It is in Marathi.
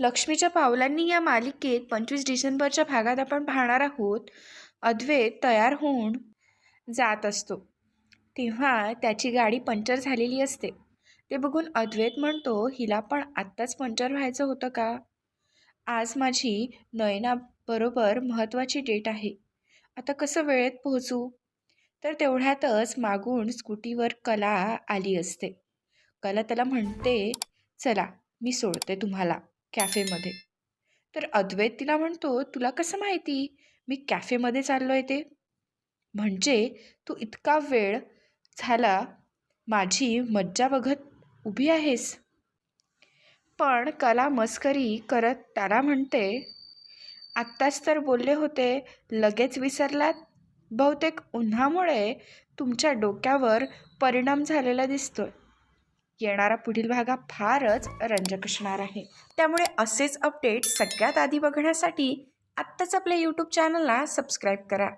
लक्ष्मीच्या पावलांनी या मालिकेत पंचवीस डिसेंबरच्या भागात आपण पाहणार आहोत. अद्वैत तयार होऊन जात असतो. तेव्हा त्याची गाडी पंक्चर झालेली असते. ते बघून अद्वैत म्हणतो हिला पण आत्ताच पंक्चर व्हायचं होतं का? आज माझी नयनाबरोबर महत्त्वाची डेट आहे. आता कसं वेळेत पोहोचू? तर तेवढ्यातच मागून स्कूटीवर कला आली असते. कला त्याला म्हणते चला मी सोडते तुम्हाला. कॅफेमध्ये. तर अद्वैत तिला म्हणतो तुला कसं माहिती? मी कॅफेमध्ये चाललो आहे ते. म्हणजे तू इतका वेळ झाला माझी मज्जा बघत उभी आहेस. पण कला मस्करी करत त्याला म्हणते आत्ताच तर बोलले होते लगेच विसरलात. बहुतेक उन्हामुळे तुमच्या डोक्यावर परिणाम झालेला दिसतोय. येणारा पुढील भाग हा फारच रंजक असणार आहे. त्यामुळे असेच अपडेट सगळ्यात आधी बघण्यासाठी आत्ताच आपल्या यूट्यूब चॅनलला सबस्क्राईब करा.